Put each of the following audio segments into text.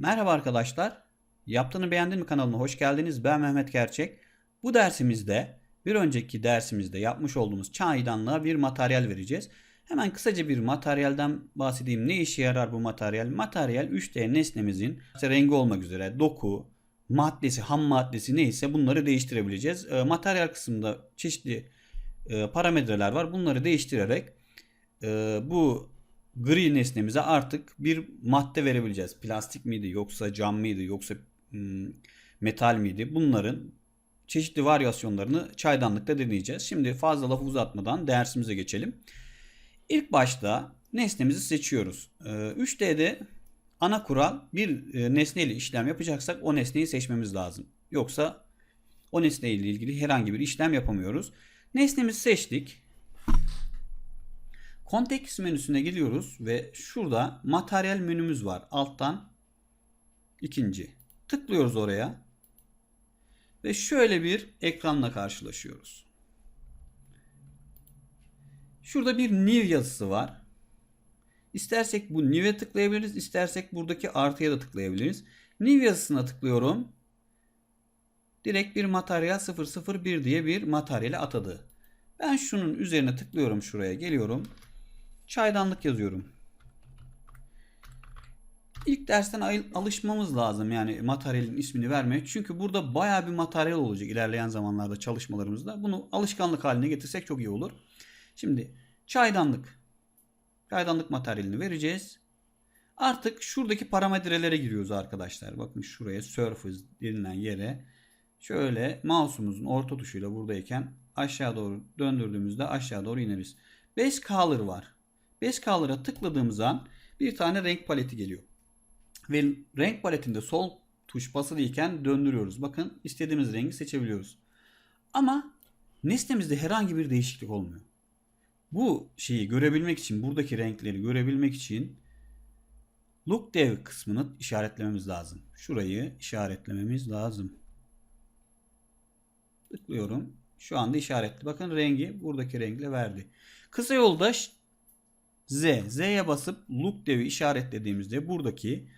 Merhaba arkadaşlar. Yaptığını beğendin mi kanalına hoş geldiniz. Ben Mehmet Gerçek. Bu dersimizde bir önceki dersimizde yapmış olduğumuz çaydanlığa bir materyal vereceğiz. Hemen kısaca bir materyalden bahsedeyim. Ne işe yarar bu materyal? Materyal 3D nesnemizin işte rengi olmak üzere doku, maddesi, ham maddesi neyse bunları değiştirebileceğiz. E, materyal kısmında çeşitli e, parametreler var. Bunları değiştirerek e, bu gri nesnemize artık bir madde verebileceğiz. Plastik miydi yoksa cam mıydı yoksa hmm, metal miydi? Bunların çeşitli varyasyonlarını çaydanlıkta deneyeceğiz. Şimdi fazla lafı uzatmadan dersimize geçelim. İlk başta nesnemizi seçiyoruz. Ee, 3D'de ana kural bir e, nesneyle işlem yapacaksak o nesneyi seçmemiz lazım. Yoksa o nesneyle ilgili herhangi bir işlem yapamıyoruz. Nesnemizi seçtik. Context menüsüne gidiyoruz ve şurada materyal menümüz var. Alttan ikinci. Tıklıyoruz oraya. Ve şöyle bir ekranla karşılaşıyoruz. Şurada bir new yazısı var. İstersek bu new'e tıklayabiliriz. istersek buradaki artıya da tıklayabiliriz. New yazısına tıklıyorum. Direkt bir materyal 001 diye bir materyale atadı. Ben şunun üzerine tıklıyorum şuraya geliyorum. Çaydanlık yazıyorum. İlk dersten alışmamız lazım yani materyalin ismini vermeye. Çünkü burada baya bir materyal olacak ilerleyen zamanlarda çalışmalarımızda. Bunu alışkanlık haline getirsek çok iyi olur. Şimdi çaydanlık. Çaydanlık materyalini vereceğiz. Artık şuradaki parametrelere giriyoruz arkadaşlar. Bakın şuraya surface denilen yere şöyle mouse'umuzun orta tuşuyla buradayken aşağı doğru döndürdüğümüzde aşağı doğru ineriz. Base Color var. Base Color'a tıkladığımız an bir tane renk paleti geliyor. Ve renk paletinde sol tuş basılıyken döndürüyoruz. Bakın istediğimiz rengi seçebiliyoruz. Ama nesnemizde herhangi bir değişiklik olmuyor. Bu şeyi görebilmek için, buradaki renkleri görebilmek için Look Dev kısmını işaretlememiz lazım. Şurayı işaretlememiz lazım. Tıklıyorum. Şu anda işaretli. Bakın rengi buradaki renkle verdi. Kısa yolda Z. Z'ye basıp look dev'i işaretlediğimizde buradaki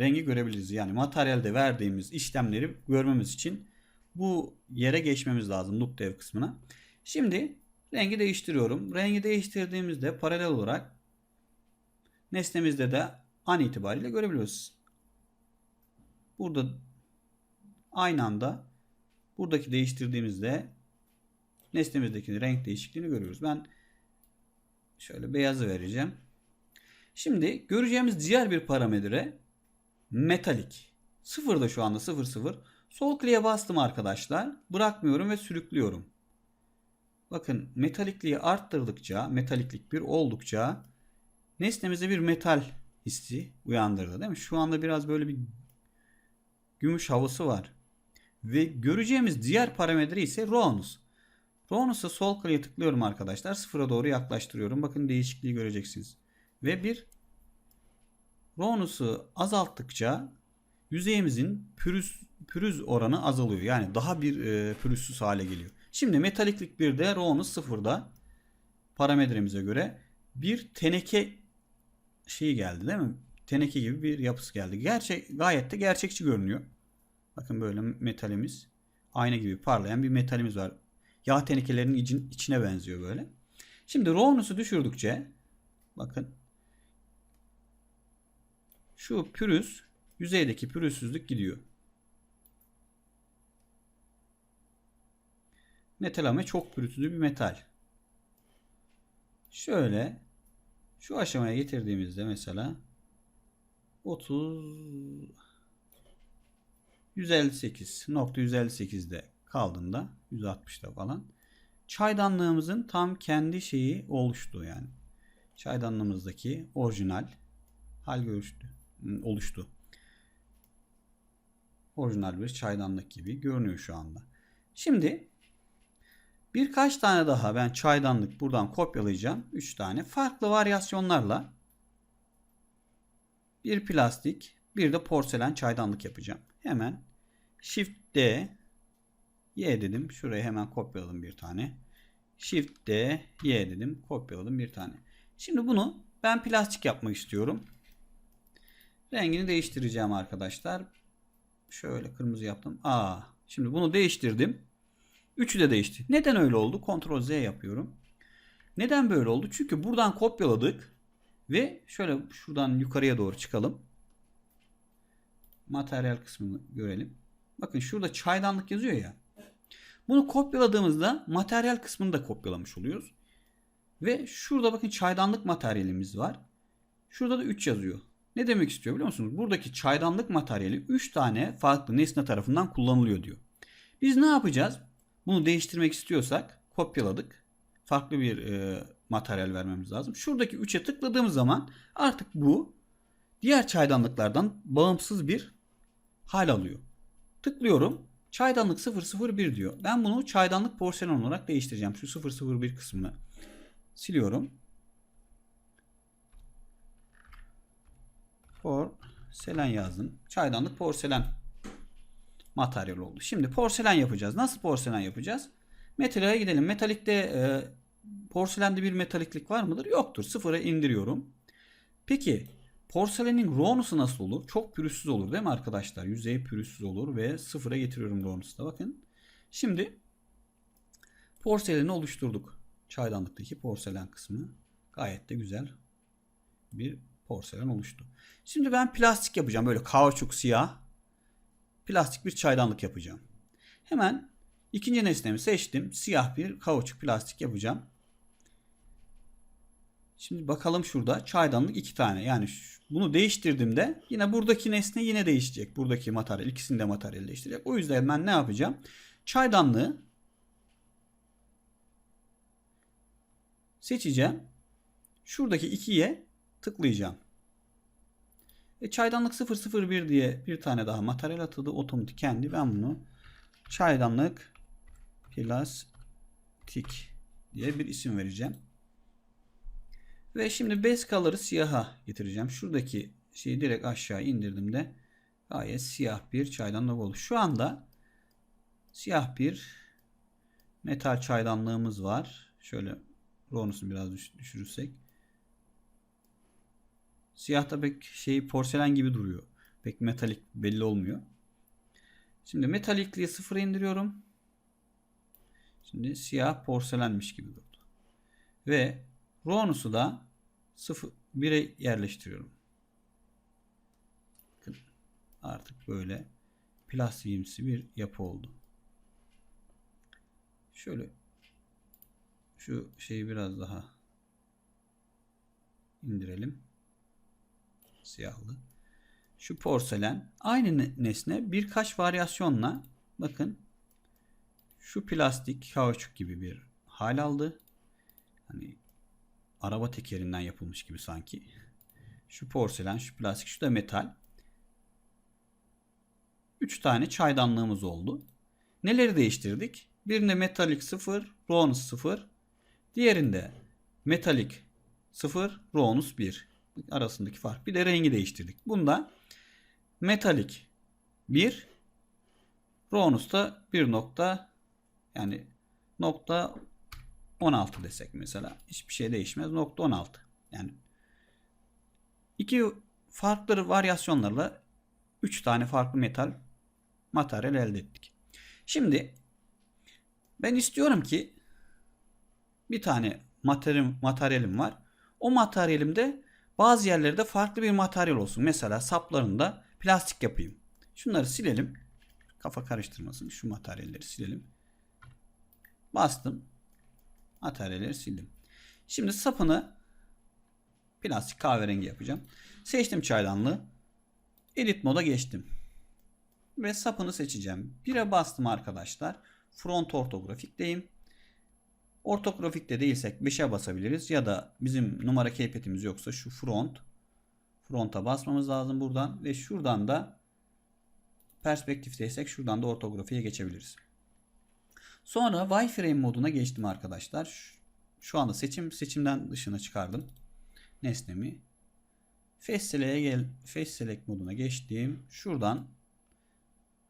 rengi görebiliriz. Yani materyalde verdiğimiz işlemleri görmemiz için bu yere geçmemiz lazım look dev kısmına. Şimdi rengi değiştiriyorum. Rengi değiştirdiğimizde paralel olarak nesnemizde de an itibariyle görebiliyoruz. Burada aynı anda buradaki değiştirdiğimizde nesnemizdeki renk değişikliğini görüyoruz. Ben şöyle beyazı vereceğim. Şimdi göreceğimiz diğer bir parametre metalik. Sıfırda şu anda sıfır sıfır. Sol kliğe bastım arkadaşlar. Bırakmıyorum ve sürüklüyorum. Bakın metalikliği arttırdıkça, metaliklik bir oldukça nesnemize bir metal hissi uyandırdı değil mi? Şu anda biraz böyle bir gümüş havası var. Ve göreceğimiz diğer parametre ise roundness. Roundness'a sol kliğe tıklıyorum arkadaşlar. Sıfıra doğru yaklaştırıyorum. Bakın değişikliği göreceksiniz. Ve bir roundness'ı azalttıkça yüzeyimizin pürüz, pürüz oranı azalıyor. Yani daha bir e, pürüzsüz hale geliyor. Şimdi metaliklik 1'de roundness sıfırda parametremize göre bir teneke şeyi geldi değil mi? Teneke gibi bir yapısı geldi. Gerçek, gayet de gerçekçi görünüyor. Bakın böyle metalimiz. Ayna gibi parlayan bir metalimiz var. Yağ tenekelerinin için, içine benziyor böyle. Şimdi roundness'ı düşürdükçe bakın şu pürüz yüzeydeki pürüzsüzlük gidiyor. Metal ama çok pürüzlü bir metal. Şöyle şu aşamaya getirdiğimizde mesela 30 158 nokta 158'de kaldığında 160'da falan çaydanlığımızın tam kendi şeyi oluştu yani. Çaydanlığımızdaki orijinal hal görüştü, oluştu. Orijinal bir çaydanlık gibi görünüyor şu anda. Şimdi birkaç tane daha ben çaydanlık buradan kopyalayacağım. 3 tane farklı varyasyonlarla bir plastik bir de porselen çaydanlık yapacağım. Hemen Shift D Y dedim. Şuraya hemen kopyaladım bir tane. Shift D Y dedim. Kopyaladım bir tane. Şimdi bunu ben plastik yapmak istiyorum. Rengini değiştireceğim arkadaşlar. Şöyle kırmızı yaptım. Aa, şimdi bunu değiştirdim. Üçü de değişti. Neden öyle oldu? Ctrl Z yapıyorum. Neden böyle oldu? Çünkü buradan kopyaladık ve şöyle şuradan yukarıya doğru çıkalım. Materyal kısmını görelim. Bakın şurada çaydanlık yazıyor ya. Bunu kopyaladığımızda materyal kısmını da kopyalamış oluyoruz. Ve şurada bakın çaydanlık materyalimiz var. Şurada da 3 yazıyor. Ne demek istiyor biliyor musunuz? Buradaki çaydanlık materyali 3 tane farklı nesne tarafından kullanılıyor diyor. Biz ne yapacağız? Bunu değiştirmek istiyorsak kopyaladık. Farklı bir e, materyal vermemiz lazım. Şuradaki 3'e tıkladığımız zaman artık bu diğer çaydanlıklardan bağımsız bir hal alıyor. Tıklıyorum. Çaydanlık 001 diyor. Ben bunu çaydanlık porselen olarak değiştireceğim. Şu 001 kısmını siliyorum. Porselen yazdım. Çaydanlık porselen materyal oldu. Şimdi porselen yapacağız. Nasıl porselen yapacağız? Metale gidelim. Metalikte e, porselende bir metaliklik var mıdır? Yoktur. Sıfıra indiriyorum. Peki porselenin ronusu nasıl olur? Çok pürüzsüz olur değil mi arkadaşlar? Yüzeyi pürüzsüz olur ve sıfıra getiriyorum ronusu da. Bakın. Şimdi porseleni oluşturduk. Çaydanlıktaki porselen kısmı. Gayet de güzel bir porselen oluştu. Şimdi ben plastik yapacağım. Böyle kauçuk siyah. Plastik bir çaydanlık yapacağım. Hemen ikinci nesnemi seçtim. Siyah bir kauçuk plastik yapacağım. Şimdi bakalım şurada çaydanlık iki tane. Yani bunu değiştirdiğimde yine buradaki nesne yine değişecek. Buradaki materyal ikisini de materyal değiştirecek. O yüzden ben ne yapacağım? Çaydanlığı seçeceğim. Şuradaki ikiye tıklayacağım. E, çaydanlık 001 diye bir tane daha materyal atıldı. Otomatik kendi. Ben bunu çaydanlık plastik diye bir isim vereceğim. Ve şimdi base color'ı siyaha getireceğim. Şuradaki şeyi direkt aşağı indirdiğimde gayet siyah bir çaydanlık oldu. Şu anda siyah bir metal çaydanlığımız var. Şöyle ronusunu biraz düş- düşürürsek. Siyah da pek şey porselen gibi duruyor. Pek metalik belli olmuyor. Şimdi metalikliği sıfıra indiriyorum. Şimdi siyah porselenmiş gibi durdu. Ve Ronus'u da 0 1'e yerleştiriyorum. Bakın, Artık böyle plastiğimsi bir yapı oldu. Şöyle şu şeyi biraz daha indirelim. Siyahlı. Şu porselen aynı ne- nesne birkaç varyasyonla bakın şu plastik kauçuk gibi bir hal aldı. Hani araba tekerinden yapılmış gibi sanki. Şu porselen, şu plastik, şu da metal. 3 tane çaydanlığımız oldu. Neleri değiştirdik? Birinde metalik 0, ronus 0. Diğerinde metalik 0, ronus 1. Arasındaki fark. Bir de rengi değiştirdik. Bunda metalik 1, ronus da 1 nokta yani nokta 16 desek mesela. Hiçbir şey değişmez. Nokta 16. Yani iki farklı varyasyonlarla 3 tane farklı metal materyal elde ettik. Şimdi ben istiyorum ki bir tane materyal, materyalim var. O materyalimde bazı yerlerde farklı bir materyal olsun. Mesela saplarında plastik yapayım. Şunları silelim. Kafa karıştırmasın. Şu materyalleri silelim. Bastım. Materyalleri sildim. Şimdi sapını plastik kahverengi yapacağım. Seçtim çaydanlığı. Edit moda geçtim. Ve sapını seçeceğim. 1'e bastım arkadaşlar. Front ortografikteyim. Ortografikte değilsek 5'e basabiliriz. Ya da bizim numara keypetimiz yoksa şu front. Front'a basmamız lazım buradan. Ve şuradan da perspektifteysek şuradan da ortografiye geçebiliriz. Sonra wireframe moduna geçtim arkadaşlar. Şu- anda seçim seçimden dışına çıkardım nesnemi. Face Select'e gel Face Select moduna geçtim. Şuradan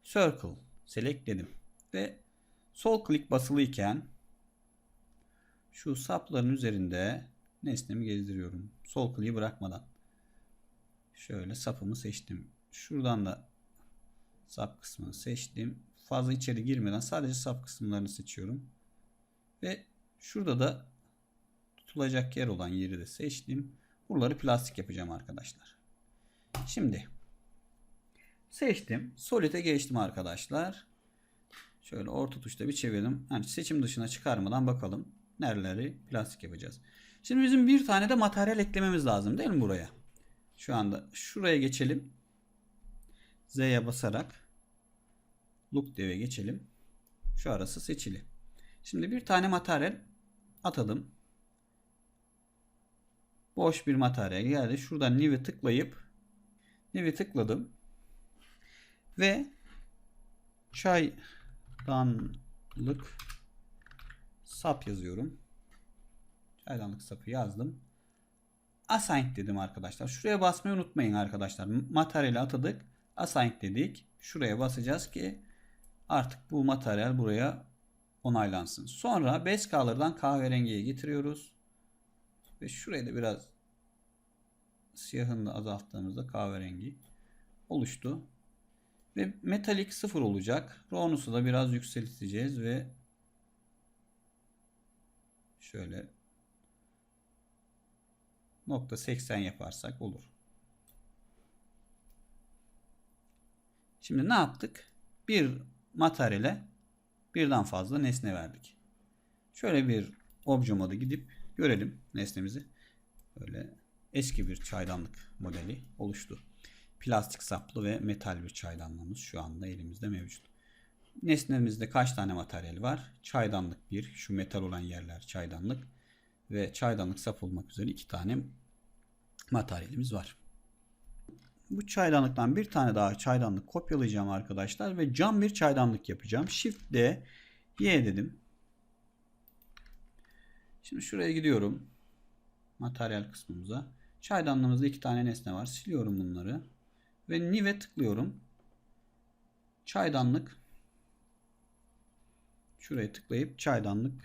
Circle Select dedim. Ve sol klik basılıyken şu sapların üzerinde nesnemi gezdiriyorum. Sol kliği bırakmadan. Şöyle sapımı seçtim. Şuradan da sap kısmını seçtim. Fazla içeri girmeden sadece sap kısımlarını seçiyorum. Ve şurada da tutulacak yer olan yeri de seçtim. Buraları plastik yapacağım arkadaşlar. Şimdi seçtim. Solid'e geçtim arkadaşlar. Şöyle orta tuşta bir çevirdim. Yani seçim dışına çıkarmadan bakalım nereleri plastik yapacağız. Şimdi bizim bir tane de materyal eklememiz lazım değil mi buraya? Şu anda şuraya geçelim. Z'ye basarak look dev'e geçelim. Şu arası seçili. Şimdi bir tane materyal atadım. Boş bir materyal geldi. Şuradan new'e tıklayıp new'e tıkladım. Ve çaydanlık sap yazıyorum. Çaydanlık sapı yazdım. Assign dedim arkadaşlar. Şuraya basmayı unutmayın arkadaşlar. Materyali atadık. Assign dedik. Şuraya basacağız ki artık bu materyal buraya onaylansın. Sonra base color'dan kahverengiye getiriyoruz. Ve şurayı da biraz siyahını da azalttığımızda kahverengi oluştu. Ve metalik sıfır olacak. Ronus'u da biraz yükselteceğiz ve şöyle nokta 80 yaparsak olur. Şimdi ne yaptık? Bir materyale birden fazla nesne verdik. Şöyle bir obje modu gidip görelim nesnemizi. Böyle eski bir çaydanlık modeli oluştu. Plastik saplı ve metal bir çaydanlığımız şu anda elimizde mevcut. Nesnemizde kaç tane materyal var? Çaydanlık bir, şu metal olan yerler çaydanlık ve çaydanlık sap olmak üzere iki tane materyalimiz var. Bu çaydanlıktan bir tane daha çaydanlık kopyalayacağım arkadaşlar ve cam bir çaydanlık yapacağım. Shift D Y dedim. Şimdi şuraya gidiyorum. Materyal kısmımıza. Çaydanlığımızda iki tane nesne var. Siliyorum bunları. Ve New'e tıklıyorum. Çaydanlık. Şuraya tıklayıp çaydanlık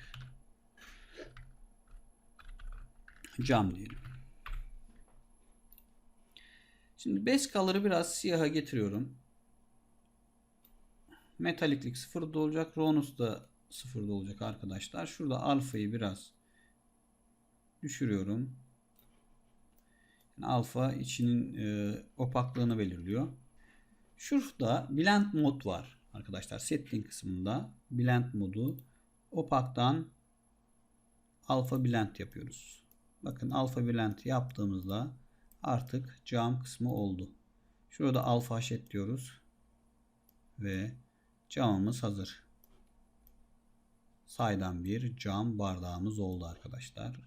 cam diyelim. Şimdi base color'ı biraz siyaha getiriyorum. Metaliklik sıfırda olacak. Ronus da sıfırda olacak arkadaşlar. Şurada alfayı biraz düşürüyorum. Yani alfa içinin e, opaklığını belirliyor. Şurada blend mod var arkadaşlar. Setting kısmında blend modu opaktan alfa blend yapıyoruz. Bakın alfa blend yaptığımızda artık cam kısmı oldu. Şurada alfa haşet diyoruz. Ve camımız hazır. Saydam bir cam bardağımız oldu arkadaşlar.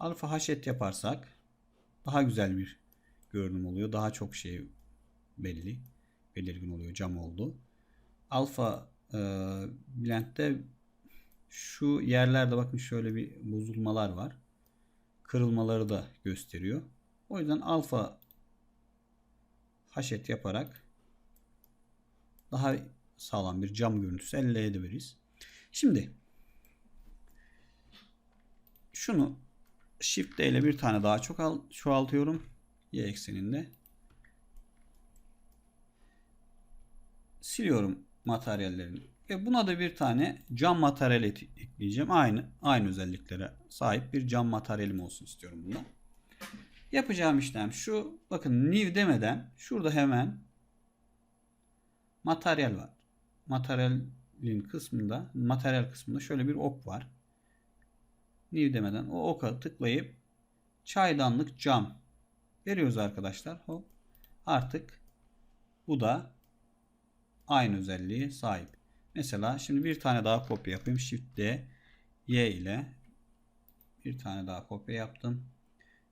Alfa haşet yaparsak daha güzel bir görünüm oluyor. Daha çok şey belli. Belirgin oluyor. Cam oldu. Alfa e, blend'de şu yerlerde bakın şöyle bir bozulmalar var. Kırılmaları da gösteriyor. O yüzden alfa haşet yaparak daha sağlam bir cam görüntüsü elde edebiliriz. Şimdi şunu Shift D ile bir tane daha çok al, çoğaltıyorum. Y ekseninde. Siliyorum materyallerini. Ve buna da bir tane cam materyal ekleyeceğim. Aynı aynı özelliklere sahip bir cam materyalim olsun istiyorum bunda. Yapacağım işlem şu. Bakın new demeden şurada hemen materyal var. Materyalin kısmında, materyal kısmında şöyle bir ok var. New demeden o oka tıklayıp çaydanlık cam veriyoruz arkadaşlar. Hop. Artık bu da aynı özelliği sahip. Mesela şimdi bir tane daha kopya yapayım. Shift D Y ile bir tane daha kopya yaptım.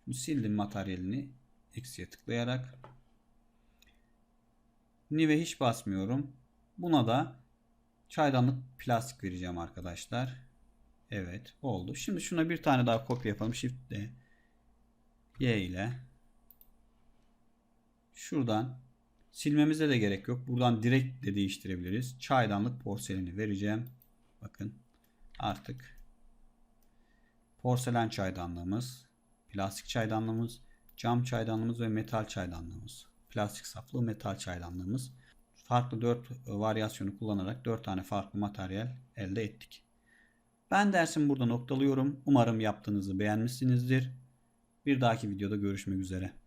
Şimdi sildim materyalini eksiye tıklayarak. Nive hiç basmıyorum. Buna da çaydanlık plastik vereceğim arkadaşlar. Evet oldu. Şimdi şuna bir tane daha kopya yapalım. Shift D Y ile şuradan silmemize de gerek yok. Buradan direkt de değiştirebiliriz. Çaydanlık porseleni vereceğim. Bakın artık porselen çaydanlığımız plastik çaydanlığımız, cam çaydanlığımız ve metal çaydanlığımız. Plastik saplı metal çaydanlığımız. Farklı 4 varyasyonu kullanarak 4 tane farklı materyal elde ettik. Ben dersimi burada noktalıyorum. Umarım yaptığınızı beğenmişsinizdir. Bir dahaki videoda görüşmek üzere.